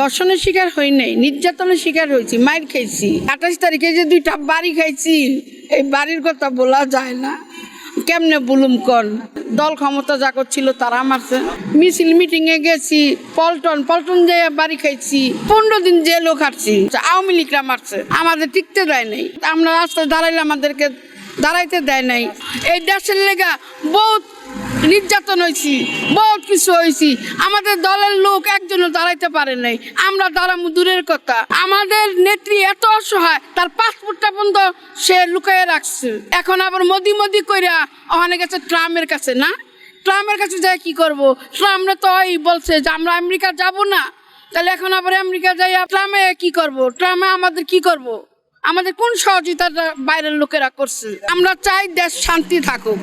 দর্শনের শিকার হই নাই, নির্যাতনের শিকার হয়েছি মায়ের খাইছি। আঠাশ তারিখে যে দুইটা বাড়ি খাইছি, এই বাড়ির কথা বলা যায় না। কেমনে বলুম কন দল ক্ষমতা যা করছিল তারা মারছে। মিছিল মিটিং এ গেছি, পল্টন পল্টন যে বাড়ি খাইছি, পনেরো দিন জেলও খাটছি। আওয়ামী লীগরা মারছে, আমাদের টিকতে দেয় নাই। আমরা রাস্তায় দাঁড়াইলে আমাদেরকে দাঁড়াইতে দেয় নাই। এই দেশের লেগা বহুত নির্যাতন হয়েছি, বহুত কিছু হয়েছি। আমাদের দলের লোক একজনও দাঁড়াইতে পারে নাই। আমরা দাঁড়ামু দূরের কথা। আমাদের নেত্রী এত অসহায়, তার পাসপোর্টটা পর্যন্ত সে লুকাইয়ে রাখছে। এখন আবার মোদি মোদি কইরা ওখানে গেছে ট্রাম্পের কাছে, না? ট্রাম্পের কাছে যাই কি করব? ট্রাম্পরা তো ওই বলছে যে আমরা আমেরিকা যাব না। তাহলে এখন আবার আমেরিকা যাই ট্রামে কি করব? ট্রামে আমাদের কি করব? আমাদের কোন সহযোগিতাটা বাইরের লোকেরা করছে? আমরা চাই দেশ শান্তি থাকুক।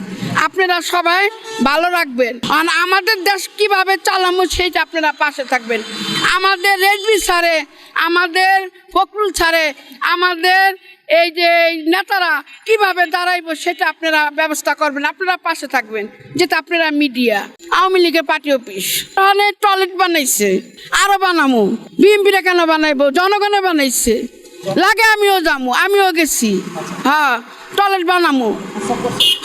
আপনারা সবাই ভালো রাখবেন। আর আমাদের দেশ কীভাবে চালামো সেইটা আপনারা পাশে থাকবেন। আমাদের রেডমি ছাড়ে, আমাদের ফখরুল ছাড়ে, আমাদের এই যে নেতারা কীভাবে দাঁড়াইবো সেটা আপনারা ব্যবস্থা করবেন। আপনারা পাশে থাকবেন, যেটা আপনারা মিডিয়া, আওয়ামী লীগের পার্টি অফিস। ওখানে টয়লেট বানাইছে, আরও বানামু। বিএমপিরা কেন বানাইবো? জনগণে বানাইছে। লাগে আমিও যামু, আমিও গেছি। হ্যাঁ টয়লেট বানামু।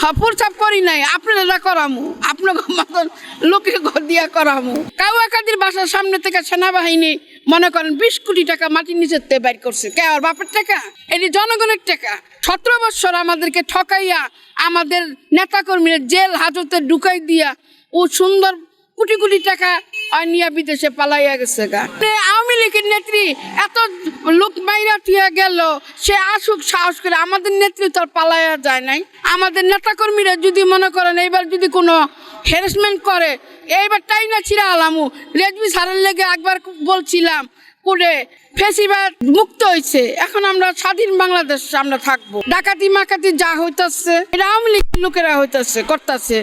হ্যাঁ প্রচাপ করি নাই, আপনারা করামু আপনার মতন লোকে দিয়া করামু। কাউ একাদির বাসার সামনে থেকে সেনাবাহিনী, মনে করেন বিশ কোটি টাকা মাটির নিচের তে বাইর করছে। কে আর বাপের টাকা? এটি জনগণের টাকা। সতেরো বছর আমাদেরকে ঠকাইয়া আমাদের নেতাকর্মীরা জেল হাজতে ঢুকাই দিয়া ও সুন্দর কোটি কোটি টাকা নিয়ে বিদেশে পালাইয়া গেছে গা। আওয়ামী লীগের এত লোক মাইরা থিয়া গেল, সে আসুক, সাহস করে আমাদের নেতৃত্ব পালাইয়া যায় নাই। আমাদের নেতাকর্মীরা যদি মনে করেন, এইবার যদি কোনো হ্যারাসমেন্ট করে, এইবার তাই না ছিঁড়া আলামু? রেজবি সারের লেগে একবার বলছিলাম করে ফেসিবাদ মুক্ত হয়েছে এখন আমরা স্বাধীন বাংলাদেশ আমরা থাকব। ডাকাতি মাকাতি যা হইতাছে এটা আওয়ামী লীগের লোকেরা হইতাছে, করতেছে।